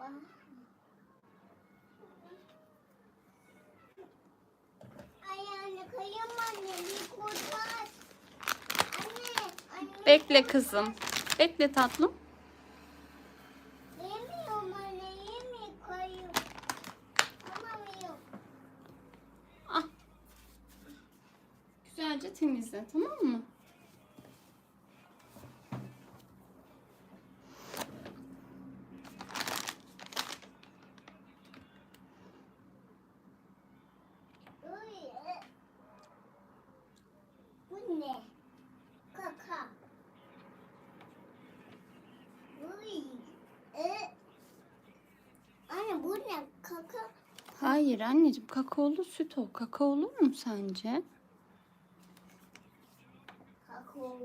Ay anne kayım anne bir kurtar. Anne anne. Bekle kızım. Bekle tatlım. Yemiyorum anne yemiyorum kayım. Alamıyorum. Ah. Güzelce temizle tamam mı? Uy, e. Bu ne? Kaka. Uy. E. Anne bu ne? Kaka. Hayır anneciğim kakaolu süt o. Kakaolu mu sence? Kakao.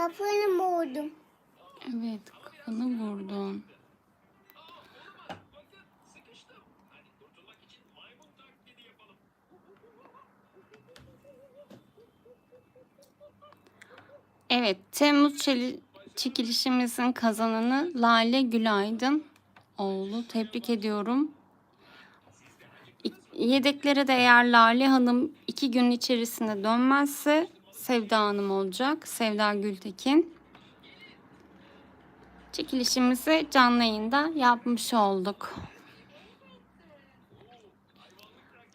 Kafanı vurdum. Evet kafanı vurdun. Evet, Temmuz çekilişimizin kazananı Lale Gülaydın oğlu. Tebrik ediyorum. Yedeklere de eğer Lale Hanım iki gün içerisinde dönmezse Sevda Hanım olacak. Sevda Gültekin. Çekilişimizi canlı yayında yapmış olduk.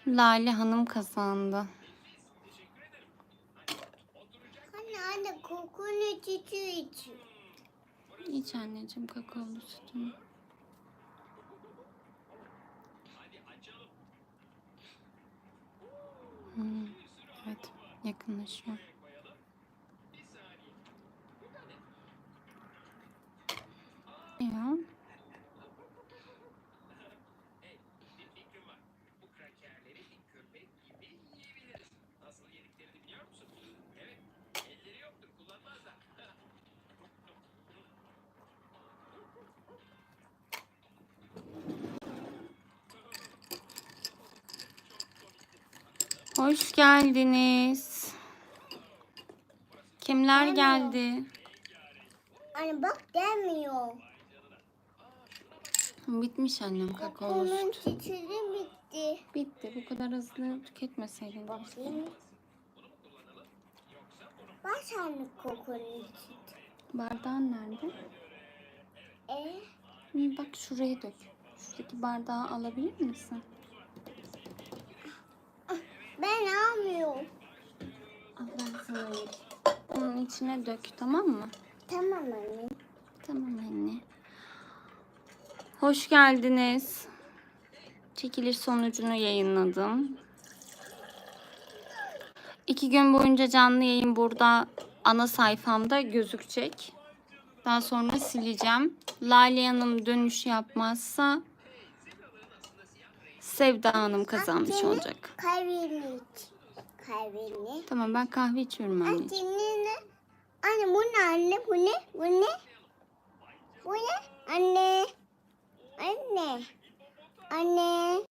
Lale Hanım kazandı. Anne anne kokunu çiçeği içiyor. İç anneciğim kakaolu sütünü. Hmm, evet yakınlaşıyor. Ya. Hoş geldiniz. Kimler geldi? Anne bak gelmiyor. Bitmiş annem kakaolu Kokunun süt. çiçeği bitti. Bitti. Bu kadar hızlı tüketmeseydin. Bakayım. Bak anne kokunun çiçeği. Bardağın nerede? E Bir bak şuraya dök. Şuradaki bardağı alabilir misin? ben almıyorum. Al ben sana vereyim. Onun içine dök tamam mı? Tamam anne. Tamam anne. Hoş geldiniz. Çekiliş sonucunu yayınladım. İki gün boyunca canlı yayın burada ana sayfamda gözükecek. Daha sonra sileceğim. Lale Hanım dönüş yapmazsa Sevda Hanım kazanmış olacak. Kahveni iç. Kahveni. Tamam ben kahve içiyorum Anne anneciğim. senin ne? Anne bu ne anne? Bu ne? Bu ne? Bu ne? Anne. Anne. Anne.